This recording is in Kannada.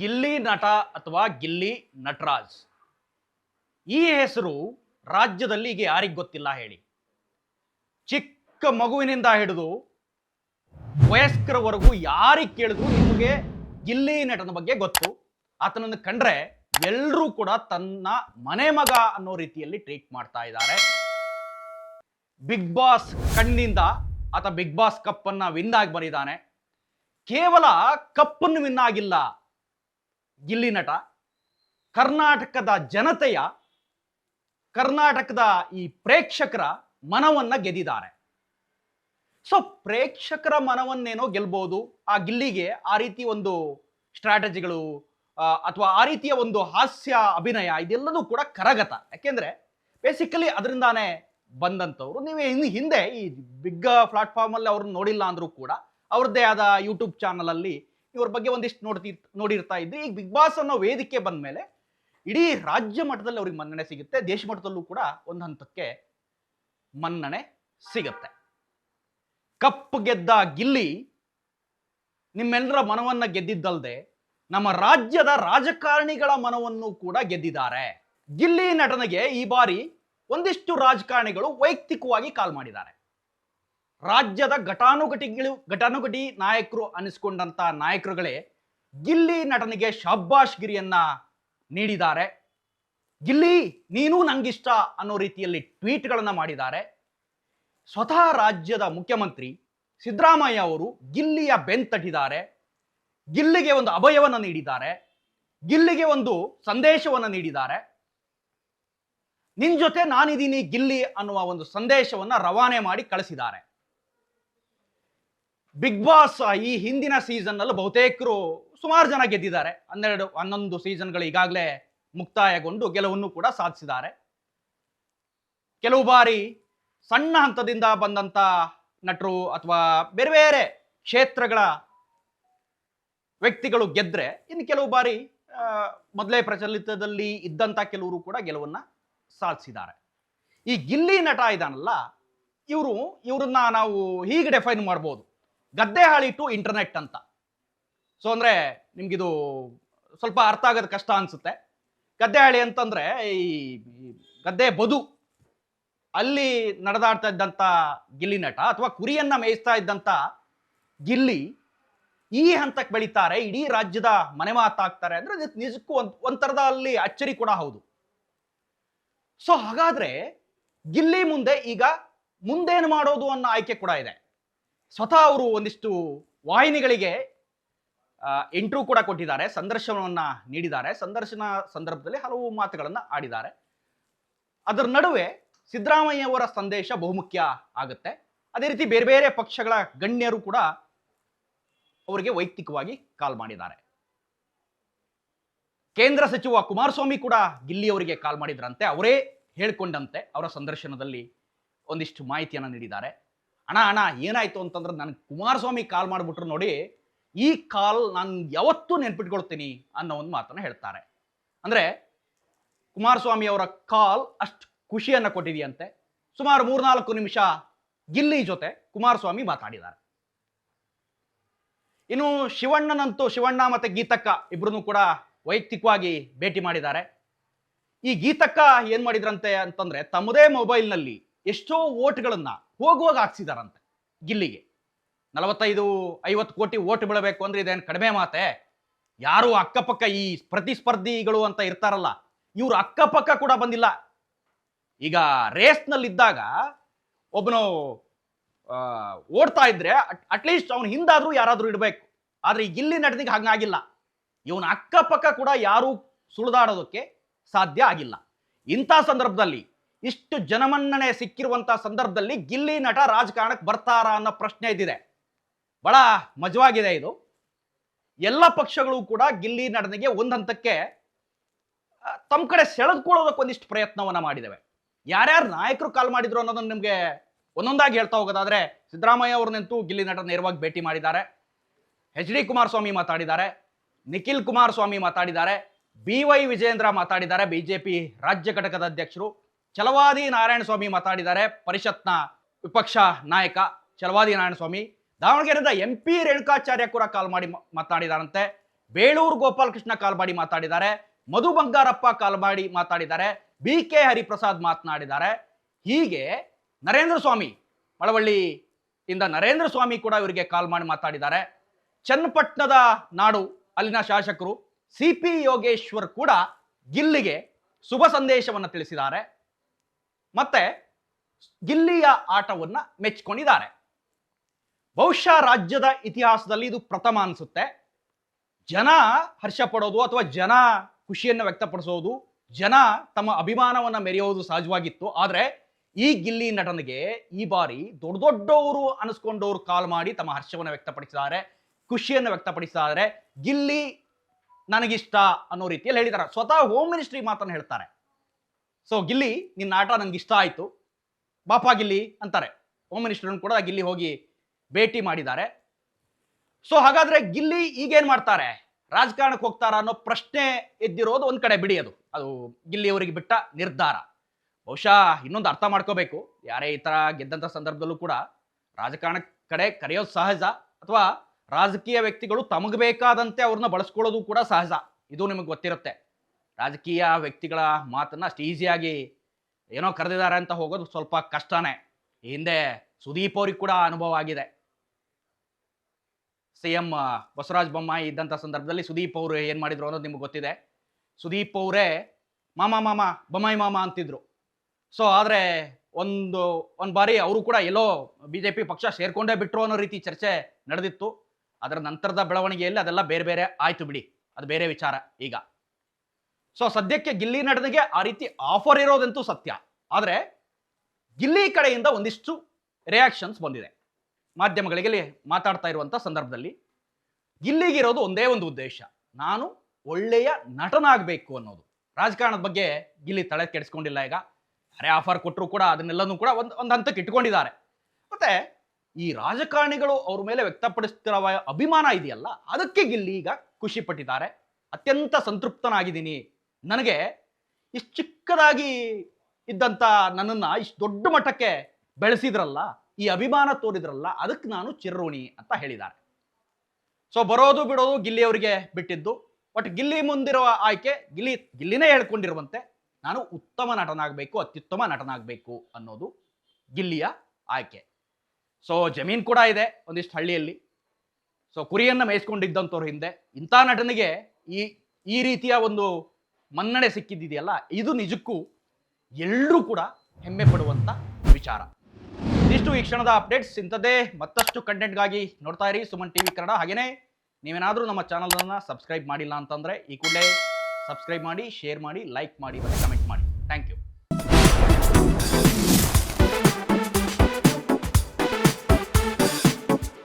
ಗಿಲ್ಲಿ ನಟ ಅಥವಾ ಗಿಲ್ಲಿ ನಟರಾಜ್. ಈ ಹೆಸರು ರಾಜ್ಯದಲ್ಲಿ ಈಗ ಯಾರಿಗೆ ಗೊತ್ತಿಲ್ಲ ಹೇಳಿ. ಚಿಕ್ಕ ಮಗುವಿನಿಂದ ಹಿಡಿದು ವಯಸ್ಕರವರೆಗೂ ಯಾರಿಗೆ ಕೇಳಿದ್ರು ನಿಮಗೆ ಗಿಲ್ಲಿ ನಟನ ಬಗ್ಗೆ ಗೊತ್ತು. ಆತನನ್ನು ಕಂಡ್ರೆ ಎಲ್ಲರೂ ಕೂಡ ತನ್ನ ಮನೆ ಮಗ ಅನ್ನೋ ರೀತಿಯಲ್ಲಿ ಟ್ರೀಟ್ ಮಾಡ್ತಾ ಇದ್ದಾರೆ. ಬಿಗ್ ಬಾಸ್ ಕಣ್ಣಿಂದ ಆತ ಬಿಗ್ ಬಾಸ್ ಕಪ್ಪನ್ನು ವಿನ್ ಆಗಿ ಬಂದಿದ್ದಾನೆ. ಕೇವಲ ಕಪ್ಪನ್ನು ವಿನ್ ಆಗಿಲ್ಲ ಗಿಲ್ಲಿ ನಟ ಕರ್ನಾಟಕದ ಜನತೆಯ, ಕರ್ನಾಟಕದ ಈ ಪ್ರೇಕ್ಷಕರ ಮನವನ್ನ ಗೆದ್ದಿದ್ದಾರೆ ಸೊ ಪ್ರೇಕ್ಷಕರ ಮನವನ್ನೇನೋ ಗೆಲ್ಬಹುದು ಆ ಗಿಲ್ಲಿಗೆ ಆ ರೀತಿ ಒಂದು ಸ್ಟ್ರಾಟಜಿಗಳು ಅಥವಾ ಆ ರೀತಿಯ ಒಂದು ಹಾಸ್ಯ ಅಭಿನಯ ಇದೆಲ್ಲದೂ ಕೂಡ ಕರಗತ. ಯಾಕೆಂದ್ರೆ ಬೇಸಿಕಲಿ ಅದರಿಂದಾನೇ ಬಂದಂಥವ್ರು. ನೀವು ಇನ್ನು ಹಿಂದೆ ಈ ಬಿಗ್ ಪ್ಲಾಟ್ಫಾರ್ಮಲ್ಲಿ ಅವ್ರನ್ನ ನೋಡಿಲ್ಲ ಅಂದ್ರೂ ಕೂಡ, ಅವ್ರದ್ದೇ ಆದ ಯೂಟ್ಯೂಬ್ ಚಾನಲ್ ಅಲ್ಲಿ ಇವ್ರ ಬಗ್ಗೆ ಒಂದಿಷ್ಟು ನೋಡ್ತಿ ನೋಡಿರ್ತಾ ಇದ್ರಿ ಈಗ ಬಿಗ್ ಬಾಸ್ ಅನ್ನೋ ವೇದಿಕೆ ಬಂದ ಮೇಲೆ ಇಡೀ ರಾಜ್ಯ ಮಟ್ಟದಲ್ಲಿ ಅವ್ರಿಗೆ ಮನ್ನಣೆ ಸಿಗುತ್ತೆ. ದೇಶ ಮಟ್ಟದಲ್ಲೂ ಕೂಡ ಒಂದು ಹಂತಕ್ಕೆ ಮನ್ನಣೆ ಸಿಗುತ್ತೆ. ಕಪ್ಪು ಗೆದ್ದ ಗಿಲ್ಲಿ ನಿಮ್ಮೆಲ್ಲರ ಮನವನ್ನ ಗೆದ್ದಿದ್ದಲ್ದೆ ನಮ್ಮ ರಾಜ್ಯದ ರಾಜಕಾರಣಿಗಳ ಮನವನ್ನು ಕೂಡ ಗೆದ್ದಿದ್ದಾರೆ. ಗಿಲ್ಲಿ ನಟನೆಗೆ ಈ ಬಾರಿ ಒಂದಿಷ್ಟು ರಾಜಕಾರಣಿಗಳು ವೈಯಕ್ತಿಕವಾಗಿ ಕಾಲ್ ಮಾಡಿದ್ದಾರೆ. ರಾಜ್ಯದ ಘಟಾನುಘಟಿಗಳು ಘಟಾನುಘಟಿ ನಾಯಕರು ಅನಿಸ್ಕೊಂಡಂತ ನಾಯಕರುಗಳೇ, ಗಿಲ್ಲಿ ನಟನಿಗೆ ಶಬ್ಬಾಷ್ ಗಿರಿಯನ್ನ ನೀಡಿದ್ದಾರೆ. ಗಿಲ್ಲಿ, ನೀನು ನಂಗಿಷ್ಟ ಅನ್ನೋ ರೀತಿಯಲ್ಲಿ ಟ್ವೀಟ್ಗಳನ್ನು ಮಾಡಿದ್ದಾರೆ. ಸ್ವತಃ ರಾಜ್ಯದ ಮುಖ್ಯಮಂತ್ರಿ ಸಿದ್ದರಾಮಯ್ಯ ಅವರು ಗಿಲ್ಲಿಯ ಬೆಂತಟ್ಟಿದ್ದಾರೆ. ಗಿಲ್ಲಿಗೆ ಒಂದು ಅಭಯವನ್ನು ನೀಡಿದ್ದಾರೆ. ಗಿಲ್ಲಿಗೆ ಒಂದು ಸಂದೇಶವನ್ನು ನೀಡಿದ್ದಾರೆ. ನಿನ್ ಜೊತೆ ನಾನಿದ್ದೀನಿ ಗಿಲ್ಲಿ ಅನ್ನುವ ಒಂದು ಸಂದೇಶವನ್ನು ರವಾನೆ ಮಾಡಿ ಕಳಿಸಿದ್ದಾರೆ. ಬಿಗ್ ಬಾಸ್ ಈ ಹಿಂದಿನ ಸೀಸನ್ನಲ್ಲಿ ಬಹುತೇಕರು ಸುಮಾರು ಜನ ಗೆದ್ದಿದ್ದಾರೆ. ಹನ್ನೆರಡು, ಹನ್ನೊಂದು ಸೀಸನ್ಗಳು ಈಗಾಗಲೇ ಮುಕ್ತಾಯಗೊಂಡು ಗೆಲುವನ್ನು ಕೂಡ ಸಾಧಿಸಿದ್ದಾರೆ. ಕೆಲವು ಬಾರಿ ಸಣ್ಣ ಹಂತದಿಂದ ಬಂದಂತ ನಟರು ಅಥವಾ ಬೇರೆ ಬೇರೆ ಕ್ಷೇತ್ರಗಳ ವ್ಯಕ್ತಿಗಳು ಗೆದ್ದರೆ ಇನ್ನು ಕೆಲವು ಬಾರಿ ಮೊದಲೇ ಪ್ರಚಲಿತದಲ್ಲಿ ಇದ್ದಂತ ಕೆಲವರು ಕೂಡ ಗೆಲುವನ್ನ ಸಾಧಿಸಿದ್ದಾರೆ. ಈ ಗಿಲ್ಲಿ ನಟ ಇದಾನಲ್ಲ, ಇವರು, ಇವರನ್ನ ನಾವು ಹೀಗೆ ಡೆಫೈನ್ ಮಾಡ್ಬೋದು. ಗದ್ದೆ ಹಾಳಿ ಟು ಇಂಟರ್ನೆಟ್ ಅಂತ. ಸೊ ಅಂದ್ರೆ ನಿಮಗಿದು ಸ್ವಲ್ಪ ಅರ್ಥ ಆಗೋದು ಕಷ್ಟ ಅನ್ಸುತ್ತೆ. ಗದ್ದೆ ಹಾಳಿ ಅಂತಂದ್ರೆ ಈ ಗದ್ದೆ ಬದು, ಅಲ್ಲಿ ನಡೆದಾಡ್ತಾ ಇದ್ದಂಥ ಗಿಲ್ಲಿ ನಟ ಅಥವಾ ಕುರಿಯನ್ನ ಮೇಯಿಸ್ತಾ ಇದ್ದಂಥ ಗಿಲ್ಲಿ ಈ ಹಂತಕ್ಕೆ ಬೆಳೀತಾರೆ, ಇಡೀ ರಾಜ್ಯದ ಮನೆ ಮಾತಾಗ್ತಾರೆ ಅಂದ್ರೆ ನಿಜಕ್ಕೂ ಒಂದು, ಒಂಥರದ ಅಲ್ಲಿ ಅಚ್ಚರಿ ಕೂಡ ಹೌದು. ಸೊ ಹಾಗಾದ್ರೆ ಗಿಲ್ಲಿ ಮುಂದೆ ಈಗ ಮುಂದೇನು ಮಾಡೋದು ಅನ್ನೋ ಆಯ್ಕೆ ಕೂಡ ಇದೆ. ಸ್ವತಃ ಅವರು ಒಂದಿಷ್ಟು ವಾಹಿನಿಗಳಿಗೆ ಇಂಟ್ರೂ ಕೂಡ ಕೊಟ್ಟಿದ್ದಾರೆ, ಸಂದರ್ಶನವನ್ನ ನೀಡಿದ್ದಾರೆ. ಸಂದರ್ಶನ ಸಂದರ್ಭದಲ್ಲಿ ಹಲವು ಮಾತುಗಳನ್ನು ಆಡಿದ್ದಾರೆ. ಅದರ ನಡುವೆ ಸಿದ್ದರಾಮಯ್ಯವರ ಸಂದೇಶ ಬಹುಮುಖ್ಯ ಆಗುತ್ತೆ. ಅದೇ ರೀತಿ ಬೇರೆ ಬೇರೆ ಪಕ್ಷಗಳ ಗಣ್ಯರು ಕೂಡ ಅವರಿಗೆ ವೈಯಕ್ತಿಕವಾಗಿ ಕಾಲ್ ಮಾಡಿದ್ದಾರೆ. ಕೇಂದ್ರ ಸಚಿವ ಕುಮಾರಸ್ವಾಮಿ ಕೂಡ ಗಿಲ್ಲಿ ಅವರಿಗೆ ಕಾಲ್ ಮಾಡಿದ್ರಂತೆ. ಅವರೇ ಹೇಳ್ಕೊಂಡಂತೆ ಅವರ ಸಂದರ್ಶನದಲ್ಲಿ ಒಂದಿಷ್ಟು ಮಾಹಿತಿಯನ್ನು ನೀಡಿದ್ದಾರೆ. ಅಣ್ಣ ಅಣ್ಣ, ಏನಾಯ್ತು ಅಂತಂದ್ರೆ ನನಗೆ ಕುಮಾರಸ್ವಾಮಿ ಕಾಲ್ ಮಾಡಿಬಿಟ್ರು ನೋಡಿ, ಈ ಕಾಲ್ ನಾನು ಯಾವತ್ತೂ ನೆನ್ಪಿಟ್ಕೊಳ್ತೀನಿ ಅನ್ನೋ ಒಂದು ಮಾತನ್ನು ಹೇಳ್ತಾರೆ. ಅಂದ್ರೆ ಕುಮಾರಸ್ವಾಮಿ ಅವರ ಕಾಲ್ ಅಷ್ಟು ಖುಷಿಯನ್ನ ಕೊಟ್ಟಿದೆಯಂತೆ. ಸುಮಾರು ಮೂರ್ನಾಲ್ಕು ನಿಮಿಷ ಗಿಲ್ಲಿ ಜೊತೆ ಕುಮಾರಸ್ವಾಮಿ ಮಾತಾಡಿದ್ದಾರೆ. ಇನ್ನು ಶಿವಣ್ಣನಂತೂ ಶಿವಣ್ಣ ಮತ್ತೆ ಗೀತಕ್ಕ ಇಬ್ಬರನ್ನು ಕೂಡ ವೈಯಕ್ತಿಕವಾಗಿ ಭೇಟಿ ಮಾಡಿದ್ದಾರೆ. ಈ ಗೀತಕ್ಕ ಏನು ಮಾಡಿದ್ರಂತೆ ಅಂತಂದ್ರೆ ತಮ್ಮದೇ ಮೊಬೈಲ್ನಲ್ಲಿ ಎಷ್ಟೋ ಓಟ್ಗಳನ್ನ ಹೋಗುವಾಗ ಹಾಕ್ಸಿದಾರಂತೆ ಗಿಲ್ಲಿಗೆ ನಲವತ್ತೈದು, ಐವತ್ತು ಕೋಟಿ ಓಟ್ ಬೀಳಬೇಕು ಅಂದರೆ ಇದೇನು ಕಡಿಮೆ ಮಾತೆ? ಯಾರು ಅಕ್ಕಪಕ್ಕ ಈ ಪ್ರತಿಸ್ಪರ್ಧಿಗಳು ಅಂತ ಇರ್ತಾರಲ್ಲ, ಇವ್ರು ಅಕ್ಕಪಕ್ಕ ಕೂಡ ಬಂದಿಲ್ಲ. ಈಗ ರೇಸ್ನಲ್ಲಿದ್ದಾಗ ಒಬ್ಬನು ಓಡ್ತಾ ಇದ್ರೆ ಅಟ್ಲೀಸ್ಟ್ ಅವನು ಹಿಂದಾದ್ರೂ ಯಾರಾದರೂ ಇಡಬೇಕು. ಆದರೆ ಈ ಗಿಲ್ಲಿ ನಡೆದಿಗೆ ಹಂಗಾಗಿಲ್ಲ ಇವನ ಅಕ್ಕಪಕ್ಕ ಕೂಡ ಯಾರೂ ಸುಳಿದಾಡೋದಕ್ಕೆ ಸಾಧ್ಯ ಆಗಿಲ್ಲ. ಇಂಥ ಸಂದರ್ಭದಲ್ಲಿ ಇಷ್ಟು ಜನಮನ್ನಣೆ ಸಿಕ್ಕಿರುವಂತ ಸಂದರ್ಭದಲ್ಲಿ ಗಿಲ್ಲಿ ನಟ ರಾಜಕಾರಣಕ್ಕೆ ಬರ್ತಾರಾ ಅನ್ನೋ ಪ್ರಶ್ನೆ ಇದ್ದಿದೆ ಬಹಳ ಮಜವಾಗಿದೆ ಇದು. ಎಲ್ಲ ಪಕ್ಷಗಳು ಕೂಡ ಗಿಲ್ಲಿ ನಟನೆಗೆ ಒಂದು ಹಂತಕ್ಕೆ ತಮ್ಮ ಕಡೆ ಸೆಳೆದುಕೊಳ್ಳೋದಕ್ಕೆ ಒಂದಿಷ್ಟು ಪ್ರಯತ್ನವನ್ನ ಮಾಡಿದ್ದೇವೆ ಯಾರ್ಯಾರು ನಾಯಕರು ಕಾಲ್ ಮಾಡಿದ್ರು ಅನ್ನೋದನ್ನ ನಿಮಗೆ ಒಂದೊಂದಾಗಿ ಹೇಳ್ತಾ ಹೋಗೋದಾದ್ರೆ, ಸಿದ್ದರಾಮಯ್ಯ ಅವ್ರನ್ನಂತೂ ಗಿಲ್ಲಿ ನಟ ನೇರವಾಗಿ ಭೇಟಿ ಮಾಡಿದ್ದಾರೆ. ಎಚ್ ಡಿ ಕುಮಾರಸ್ವಾಮಿ ಮಾತಾಡಿದ್ದಾರೆ. ನಿಖಿಲ್ ಕುಮಾರಸ್ವಾಮಿ ಮಾತಾಡಿದ್ದಾರೆ. ಬಿ ವೈ ವಿಜೇಂದ್ರ ಮಾತಾಡಿದ್ದಾರೆ. ಬಿಜೆಪಿ ರಾಜ್ಯ ಘಟಕದ ಅಧ್ಯಕ್ಷರು. ಛಲವಾದಿ ನಾರಾಯಣಸ್ವಾಮಿ ಮಾತಾಡಿದ್ದಾರೆ, ಪರಿಷತ್ನ ವಿಪಕ್ಷ ನಾಯಕ ಚಲವಾದಿ ನಾರಾಯಣ ಸ್ವಾಮಿ. ದಾವಣಗೆರೆಯಿಂದ ಎಂ ಪಿ ರೇಣುಕಾಚಾರ್ಯ ಕೂಡ ಕಾಲ್ ಮಾಡಿ ಮಾತಾಡಿದಾರಂತೆ. ಬೇಳೂರು ಗೋಪಾಲಕೃಷ್ಣ ಕಾಲ್ ಮಾಡಿ ಮಾತಾಡಿದ್ದಾರೆ. ಮಧು ಬಂಗಾರಪ್ಪ ಕಾಲ್ ಮಾಡಿ ಮಾತಾಡಿದ್ದಾರೆ. ಬಿ ಕೆ ಹರಿಪ್ರಸಾದ್ ಮಾತನಾಡಿದ್ದಾರೆ. ಹೀಗೆ ನರೇಂದ್ರ ಸ್ವಾಮಿ ಮಳವಳ್ಳಿ ಇಂದ ನರೇಂದ್ರ ಸ್ವಾಮಿ ಕೂಡ ಇವರಿಗೆ ಕಾಲ್ ಮಾಡಿ ಮಾತಾಡಿದ್ದಾರೆ. ಚನ್ನಪಟ್ಟಣದ ನಾಡು ಅಲ್ಲಿನ ಶಾಸಕರು ಸಿ ಪಿ ಯೋಗೇಶ್ವರ್ ಕೂಡ ಗಿಲ್ಲಿಗೆ ಶುಭ ಸಂದೇಶವನ್ನು ತಿಳಿಸಿದ್ದಾರೆ. ಮತ್ತೆ ಗಿಲ್ಲಿಯ ಆಟವನ್ನ ಮೆಚ್ಕೊಂಡಿದ್ದಾರೆ. ಬಹುಶಃ ರಾಜ್ಯದ ಇತಿಹಾಸದಲ್ಲಿ ಇದು ಪ್ರಥಮ ಅನಿಸುತ್ತೆ. ಜನ ಹರ್ಷ ಅಥವಾ ಜನ ಖುಷಿಯನ್ನು ವ್ಯಕ್ತಪಡಿಸೋದು, ಜನ ತಮ್ಮ ಅಭಿಮಾನವನ್ನ ಮೆರೆಯೋದು ಸಹಜವಾಗಿತ್ತು. ಆದರೆ ಈ ಗಿಲ್ಲಿ ನಟನಿಗೆ ಈ ಬಾರಿ ದೊಡ್ಡ ದೊಡ್ಡವರು ಅನಿಸ್ಕೊಂಡವರು ಕಾಲ್ ಮಾಡಿ ತಮ್ಮ ಹರ್ಷವನ್ನು ವ್ಯಕ್ತಪಡಿಸಿದ್ದಾರೆ, ಖುಷಿಯನ್ನು ವ್ಯಕ್ತಪಡಿಸಿದ್ದಾರೆ. ಗಿಲ್ಲಿ ನನಗಿಷ್ಟ ಅನ್ನೋ ರೀತಿಯಲ್ಲಿ ಹೇಳಿದ್ದಾರೆ. ಸ್ವತಃ ಹೋಮ್ ಮಿನಿಸ್ಟ್ರಿ ಮಾತನ್ನು ಹೇಳ್ತಾರೆ. ಸೊ ಗಿಲ್ಲಿ ನಿನ್ನ ಆಟ ನನಗೆ ಇಷ್ಟ ಆಯಿತು. ಬಾಪಾ ಗಿಲ್ಲಿ ಅಂತಾರೆ. ಹೋಮ್ ಮಿನಿಸ್ಟರ್ನ ಕೂಡ ಗಿಲ್ಲಿ ಹೋಗಿ ಭೇಟಿ ಮಾಡಿದ್ದಾರೆ. ಸೊ ಹಾಗಾದ್ರೆ ಗಿಲ್ಲಿ ಈಗೇನು ಮಾಡ್ತಾರೆ? ರಾಜಕಾರಣಕ್ಕೆ ಹೋಗ್ತಾರ ಅನ್ನೋ ಪ್ರಶ್ನೆ ಎದ್ದಿರೋದು ಒಂದು ಕಡೆ ಬಿಡಿ ಅದು. ಅದು ಗಿಲ್ಲಿ ಅವರಿಗೆ ಬಿಟ್ಟ ನಿರ್ಧಾರ. ಬಹುಶಃ ಇನ್ನೊಂದು ಅರ್ಥ ಮಾಡ್ಕೋಬೇಕು. ಯಾರೇ ಈ ತರ ಗೆದ್ದಂಥ ಸಂದರ್ಭದಲ್ಲೂ ಕೂಡ ರಾಜಕಾರಣ ಕಡೆ ಕರೆಯೋದು ಸಹಜ ಅಥವಾ ರಾಜಕೀಯ ವ್ಯಕ್ತಿಗಳು ತಮಗೆ ಬೇಕಾದಂತೆ ಅವ್ರನ್ನ ಬಳಸ್ಕೊಳ್ಳೋದು ಕೂಡ ಸಹಜ. ಇದು ನಿಮಗೆ ಗೊತ್ತಿರುತ್ತೆ. ರಾಜಕೀಯ ವ್ಯಕ್ತಿಗಳ ಮಾತನ್ನ ಅಷ್ಟು ಈಸಿಯಾಗಿ ಏನೋ ಕರೆದಿದ್ದಾರೆ ಅಂತ ಹೋಗೋದು ಸ್ವಲ್ಪ ಕಷ್ಟನೇ. ಹಿಂದೆ ಸುದೀಪ್ ಅವ್ರಿಗೆ ಕೂಡ ಅನುಭವ ಆಗಿದೆ. ಸಿ ಎಂ ಬಸವರಾಜ ಬೊಮ್ಮಾಯಿ ಇದ್ದಂಥ ಸಂದರ್ಭದಲ್ಲಿ ಸುದೀಪ್ ಅವರು ಏನು ಮಾಡಿದ್ರು ಅನ್ನೋದು ನಿಮ್ಗೆ ಗೊತ್ತಿದೆ. ಸುದೀಪ್ ಅವರೇ, ಮಾಮ ಮಾಮ, ಬೊಮ್ಮಾಯಿ ಮಾಮ ಅಂತಿದ್ರು. ಸೊ, ಆದರೆ ಒಂದು ಒಂದು ಬಾರಿ ಅವರು ಕೂಡ ಎಲ್ಲೋ ಬಿ ಜೆ ಪಿ ಪಕ್ಷ ಸೇರ್ಕೊಂಡೇ ಬಿಟ್ರು ಅನ್ನೋ ರೀತಿ ಚರ್ಚೆ ನಡೆದಿತ್ತು. ಅದರ ನಂತರದ ಬೆಳವಣಿಗೆಯಲ್ಲಿ ಅದೆಲ್ಲ ಬೇರೆ ಬೇರೆ ಆಯ್ತು ಬಿಡಿ. ಅದು ಬೇರೆ ವಿಚಾರ ಈಗ. ಸೊ ಸದ್ಯಕ್ಕೆ ಗಿಲ್ಲಿ ನಟನಿಗೆ ಆ ರೀತಿ ಆಫರ್ ಇರೋದಂತೂ ಸತ್ಯ. ಆದರೆ ಗಿಲ್ಲಿ ಕಡೆಯಿಂದ ಒಂದಿಷ್ಟು ರಿಯಾಕ್ಷನ್ಸ್ ಬಂದಿದೆ. ಮಾಧ್ಯಮಗಳಿಗೆ ಮಾತಾಡ್ತಾ ಇರುವಂಥ ಸಂದರ್ಭದಲ್ಲಿ ಗಿಲ್ಲಿಗಿರೋದು ಒಂದೇ ಒಂದು ಉದ್ದೇಶ. ನಾನು ಒಳ್ಳೆಯ ನಟನಾಗಬೇಕು ಅನ್ನೋದು. ರಾಜಕಾರಣದ ಬಗ್ಗೆ ಗಿಲ್ಲಿ ತಲೆ ಕೆಡಿಸ್ಕೊಂಡಿಲ್ಲ ಈಗ. ಅರೆ ಆಫರ್ ಕೊಟ್ಟರು ಕೂಡ ಅದನ್ನೆಲ್ಲನೂ ಕೂಡ ಒಂದು ಒಂದು ಹಂತಕ್ಕೆ ಇಟ್ಕೊಂಡಿದ್ದಾರೆ. ಮತ್ತೆ ಈ ರಾಜಕಾರಣಿಗಳು ಅವ್ರ ಮೇಲೆ ವ್ಯಕ್ತಪಡಿಸ್ತಿರುವ ಅಭಿಮಾನ ಇದೆಯಲ್ಲ, ಅದಕ್ಕೆ ಗಿಲ್ಲಿ ಈಗ ಖುಷಿ ಪಟ್ಟಿದ್ದಾರೆ. ಅತ್ಯಂತ ಸಂತೃಪ್ತನಾಗಿದ್ದೀನಿ. ನನಗೆ ಇಷ್ಟು ಚಿಕ್ಕದಾಗಿ ಇದ್ದಂಥ ನನ್ನನ್ನು ಇಷ್ಟು ದೊಡ್ಡ ಮಟ್ಟಕ್ಕೆ ಬೆಳೆಸಿದ್ರಲ್ಲ, ಈ ಅಭಿಮಾನ ತೋರಿದ್ರಲ್ಲ, ಅದಕ್ಕೆ ನಾನು ಚಿರೋಣಿ ಅಂತ ಹೇಳಿದ್ದಾರೆ. ಸೊ ಬರೋದು ಬಿಡೋದು ಗಿಲ್ಲಿ ಅವರಿಗೆ ಬಿಟ್ಟಿದ್ದು. ಬಟ್ ಗಿಲ್ಲಿ ಮುಂದಿರುವ ಆಯ್ಕೆ, ಗಿಲ್ಲಿ ಗಿಲ್ಲಿನೇ ಹೇಳ್ಕೊಂಡಿರುವಂತೆ ನಾನು ಉತ್ತಮ ನಟನಾಗಬೇಕು, ಅತ್ಯುತ್ತಮ ನಟನಾಗಬೇಕು ಅನ್ನೋದು ಗಿಲ್ಲಿಯ ಆಯ್ಕೆ. ಸೊ ಜಮೀನ್ ಕೂಡ ಇದೆ ಒಂದಿಷ್ಟು ಹಳ್ಳಿಯಲ್ಲಿ. ಸೊ ಕುರಿಯನ್ನು ಮೇಯಿಸ್ಕೊಂಡಿದ್ದಂಥವ್ರ ಹಿಂದೆ ಇಂಥ ನಟನಿಗೆ ಈ ಈ ರೀತಿಯ ಒಂದು ಮನ್ನಣೆ ಸಿಕ್ಕಿದ್ದಿದೆಯಲ್ಲ, ಇದು ನಿಜಕ್ಕೂ ಎಲ್ಲರೂ ಕೂಡ ಹೆಮ್ಮೆ ಪಡುವಂಥ ವಿಚಾರ. ಇದಿಷ್ಟು ಈ ಕ್ಷಣದ ಅಪ್ಡೇಟ್ಸ್ ಇಂಥದ್ದೇ ಮತ್ತಷ್ಟು ಕಂಟೆಂಟ್ಗಾಗಿ ನೋಡ್ತಾ ಇರಿ ಸುಮನ್ ಟಿವಿ ಕನ್ನಡ. ಹಾಗೆಯೇ ನೀವೇನಾದರೂ ನಮ್ಮ ಚಾನಲನ್ನು ಸಬ್ಸ್ಕ್ರೈಬ್ ಮಾಡಿಲ್ಲ ಅಂತಂದರೆ ಈ ಕೂಡಲೇ ಸಬ್ಸ್ಕ್ರೈಬ್ ಮಾಡಿ ಶೇರ್ ಮಾಡಿ ಲೈಕ್ ಮಾಡಿ ಮತ್ತು ಕಮೆಂಟ್ ಮಾಡಿ. Thank you